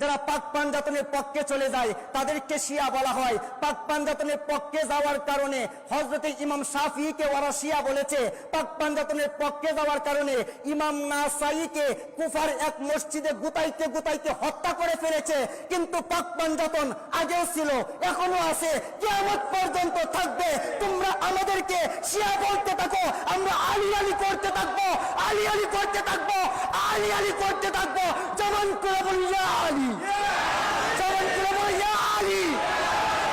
যারা পাক পাঞ্জাতনের পক্ষে চলে যায়, তাদেরকে শিয়া বলা হয়। পাক পাঞ্জাতনের পক্ষে যাওয়ার কারণে হজরতে ইমাম শাফিকে ওরা শিয়া বলেছে। পাক পাঞ্জাতনের পক্ষে যাওয়ার কারণে ইমাম নাসাইকে কুফার এক মসজিদে গুতাইতে গুতাইতে হত্যা করে ফেলেছে। কিন্তু পাক পাঞ্জাতন আগেও ছিল এখনও আছে। কেমন পর্যন্ত থাকবে। তোমরা আমাদেরকে শিয়া বলতে থাকো, আমরা আলি আলি করতে থাকব, আলি আলি করতে থাকব, আলি আলি করতে থাকব। যেমন করে বলি ইয়া আলী যেমন করে বলি ইয়া আলী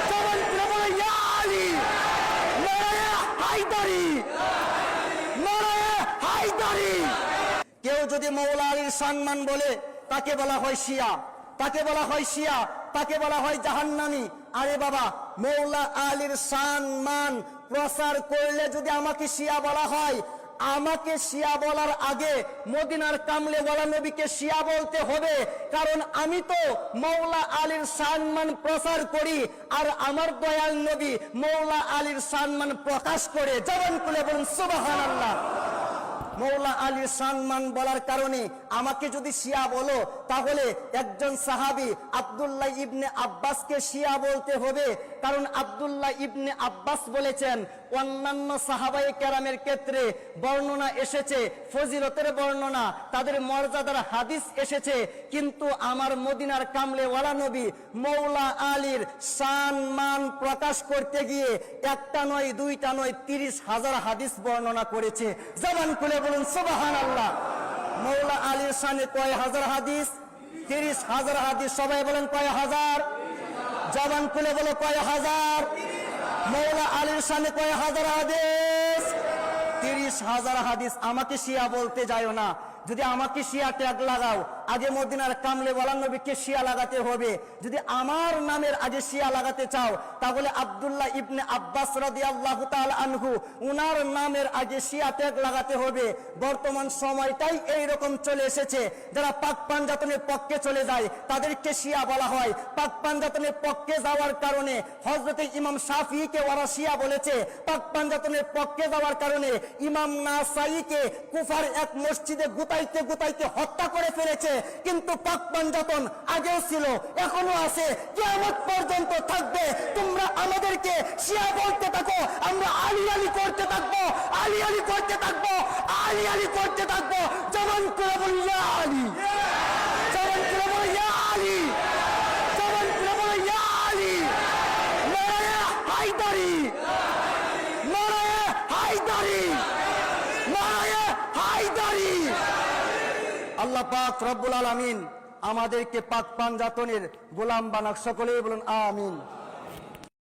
যেমন করে বলি ইয়া আলী নারায়ে হায়দারি নারায়ে হায়দারি কেউ যদি মৌলা আলীর সম্মান বলে, তাকে বলা হয় শিয়া। তাকে বলা হয় শিয়া, তাকে বলা হয় জাহান্নামি। আরে বাবা, মৌলা আলীর সম্মান প্রচার করলে যদি আমাকে শিয়া বলা হয়, আমাকে শিয়া বলার আগে মদিনার কামলে ওয়ালা নবীকে শিয়া বলতে হবে। কারণ আমি তো মৌলা আলীর সম্মান প্রচার করি, আর আমার দয়াল নবী মৌলা আলীর সম্মান প্রকাশ করে, জবান খুলে বলুন সুবাহান আল্লাহ মৌলা আলীর সম্মান বলার কারণে আমাকে যদি শিয়া বলো, তাহলে একজন সাহাবি আব্দুল্লাহ ইবনে আব্বাসকে শিয়া বলতে হবে। কারণ আব্দুল্লাহ ইবনে আব্বাস বলেছেন, অন্যান্য সাহাবাই কেরামের ক্ষেত্রে বর্ণনা এসেছে, ফজিলতের বর্ণনা, তাদের মর্যাদার হাদিস এসেছে, কিন্তু আমার মদিনার কামলে ওয়ালা নবী মৌলা আলীর শান মান প্রকাশ করতে গিয়ে একটা নয়, দুইটা নয়, তিরিশ হাজার হাদিস বর্ণনা করেছে। জবান খুলে বলুন সুবাহান আল্লাহ মৌলা আলীর সামনে কয় হাজার হাদিস? তিরিশ হাজার হাদিস। সবাই বলেন কয় হাজার? জবান খুলে বলো কয় হাজার? মৌলা আলীর সামনে কয় হাজার হাদিস? তিরিশ হাজার হাদিস। আমাকে শিয়া বলতে যায় না। যদি আমাকে শিয়া ট্যাগ লাগাও, আগে মদিনার কামলে বলা নবীকে শিয়া লাগাতে হবে। যদি আমার নামের আগে শিয়া লাগাতে চাও, তাহলে আব্দুল্লাহ ইবনে আব্বাস রাদি আল্লাহ আনহু, উনার নামের আগে শিয়া ট্যাগ লাগাতে হবে। বর্তমান সময়টাই এই রকম চলে এসেছে। যারা পাক পাঞ্জাতনের পক্ষে চলে যায়, তাদেরকে শিয়া বলা হয়। পাক পাঞ্জাতনের পক্ষে যাওয়ার কারণে হজরতে ইমাম শাফিকে ওরা শিয়া বলেছে। পাক পাঞ্জাতনের পক্ষে যাওয়ার কারণে ইমাম নাসাইকে কুফার এক মসজিদে গুতাইতে গোটাইতে হত্যা করে ফেলেছে। কিন্তু পাক পাঞ্জাতন আগেও ছিল, এখনও আছে। কেমন পর্যন্ত থাকবে। তোমরা আমাদেরকে শিয়া বলতে থাকো, আমরা আলি আলি করতে থাকব, আলি আলি করতে থাকব, আলি আলি করতে থাকব। যেমন করে বলি ইয়া আলী যেমন করে বলি ইয়া আলী যেমন করে বলি ইয়া আলী নারায়ে হায়দারি নারায়ে হায়দারি নারায়ে হায়দারি আল্লাহ পাক রব্বুল আলমিন আমাদেরকে পাক পান জাতনের গোলাম বানাক সকলেই বলুন আমিন।